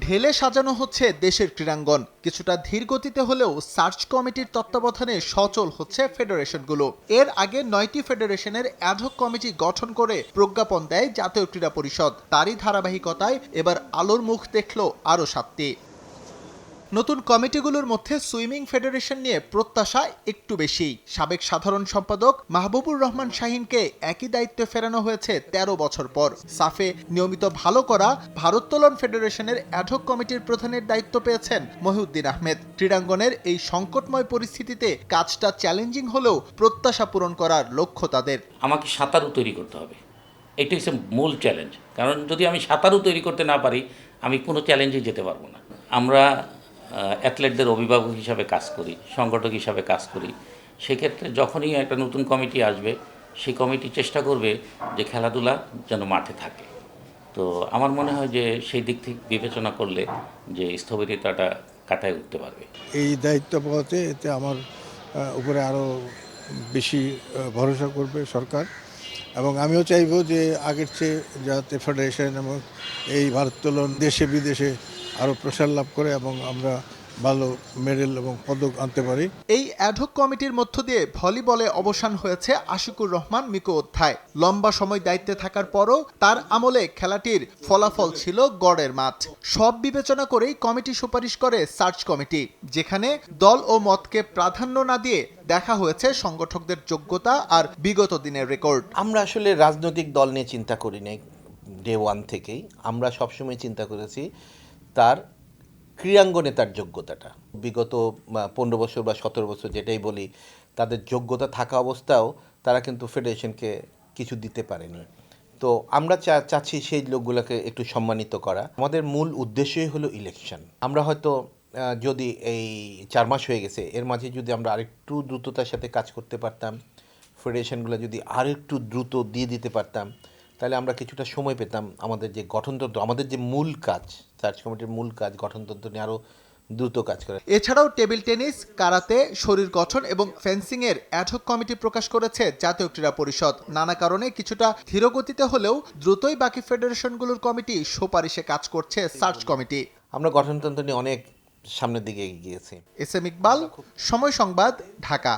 ঢেলে সাজানো হচ্ছে দেশের ক্রীড়াঙ্গন। কিছুটা ধীর গতিতে হলেও সার্চ কমিটির তত্ত্বাবধানে সচল হচ্ছে ফেডারেশনগুলো। এর আগে নয়টি ফেডারেশনের অ্যাডহক কমিটি গঠন করে প্রজ্ঞাপন দেয় জাতীয় ক্রীড়া পরিষদ। তারই ধারাবাহিকতায় এবার আলোর মুখ দেখল আরও সাতটি। নতুন কমিটিগুলোর মধ্যে সুইমিং ফেডারেশন নিয়ে প্রত্যাশা একটু বেশি। সাবেক সাধারণ সম্পাদক মাহবুবুর রহমান শাহিনকে একই দায়িত্বে ফেরানো হয়েছে ১৩ বছর পর। সাফে নিয়মিত ভালো করা ভারোত্তোলন ফেডারেশনের অ্যাডহক কমিটির প্রধানের দায়িত্ব পেয়েছেন মহিউদ্দিন আহমেদ। ক্রীড়াঙ্গনের এই সংকটময় পরিস্থিতিতে কাজটা চ্যালেঞ্জিং হলেও প্রত্যাশা পূরণ করার লক্ষ্য তাদের। আমাকে সাঁতারু তৈরি করতে হবে। এটা হচ্ছে মূল চ্যালেঞ্জ কারণ যদি আমি সাঁতারু তৈরি করতে না পারি, আমি কোনো চ্যালেঞ্জে যেতে পারব না। আমরা অ্যাথলেটদের অভিভাবক হিসাবে কাজ করি, সংগঠক হিসাবে কাজ করি। সেক্ষেত্রে যখনই একটা নতুন কমিটি আসবে, সেই কমিটি চেষ্টা করবে যে খেলাধুলা যেন মাঠে থাকে। তো আমার মনে হয় যে সেই দিক থেকে বিবেচনা করলে যে স্থবিরতাটা কাটায় উঠতে পারবে। এই দায়িত্ব পাওয়াতে এতে আমার উপরে আরও বেশি ভরসা করবে সরকার। এবং আমিও চাইব যে আগের চেয়ে যাতে ফেডারেশন এবং এই ভারোত্তোলন দেশে বিদেশে আরও প্রসার লাভ করে এবং আমরা ভালো মেডেল এবং পদক আনতে পারি। এই অ্যাডহক কমিটির মধ্য দিয়ে ভলিবলে অবসান হয়েছে আশিকুর রহমান মিকো অধ্যায়। লম্বা সময় দায়িত্বে থাকার পরও তার আমলে খেলাটির ফলাফল ছিল গড়ের মাঠ। সব বিবেচনা করেই কমিটি সুপারিশ করে সার্চ কমিটি যেখানে দল ও মতকে প্রাধান্য না দিয়ে দেখা হয়েছে সংগঠকদের যোগ্যতা আর বিগত দিনের রেকর্ড আমরা আসলে রাজনৈতিক দল নিয়ে চিন্তা করি নাই ডে ওয়ান থেকেই। আমরা সবসময় চিন্তা করেছি তার ক্রীড়াঙ্গনে তার যোগ্যতাটা। বিগত পনেরো বছর বা সতেরো বছর যেটাই বলি, তাদের যোগ্যতা থাকা অবস্থাও তারা কিন্তু ফেডারেশনকে কিছু দিতে পারেনি। তো আমরা চা, চাচ্ছি সেই লোকগুলোকে একটু সম্মানিত করা। আমাদের মূল উদ্দেশ্যই হলো ইলেকশন আমরা হয়তো যদি এই চার মাস হয়ে গেছে, এর মাঝে যদি আমরা আরেকটু দ্রুততার সাথে কাজ করতে পারতাম, ফেডারেশনগুলো যদি আরেকটু দ্রুত দিয়ে দিতে পারতাম তাহলে আমরা কিছুটা সময় পেতাম আমাদের যে গঠনতন্ত্র আমাদের যে মূল কাজ সার্চ কমিটির মূল কাজ গঠনতন্ত্র নিয়ে আরও দ্রুত কাজ করে। এছাড়াও টেবিল টেনিস কারাতে শরীর গঠন এবং ফেন্সিং এর অ্যাডহক কমিটি প্রকাশ করেছে জাতীয় ক্রীড়া পরিষদ। নানা কারণে কিছুটা ধীরগতিতে হলেও দ্রুতই বাকি ফেডারেশনগুলোর কমিটি সুপারিশে কাজ করছে সার্চ কমিটি আমরা গঠনতন্ত্র নিয়ে অনেক সামনের দিকে এগিয়ে গিয়েছি এস এম ইকবাল সময় সংবাদ ঢাকা।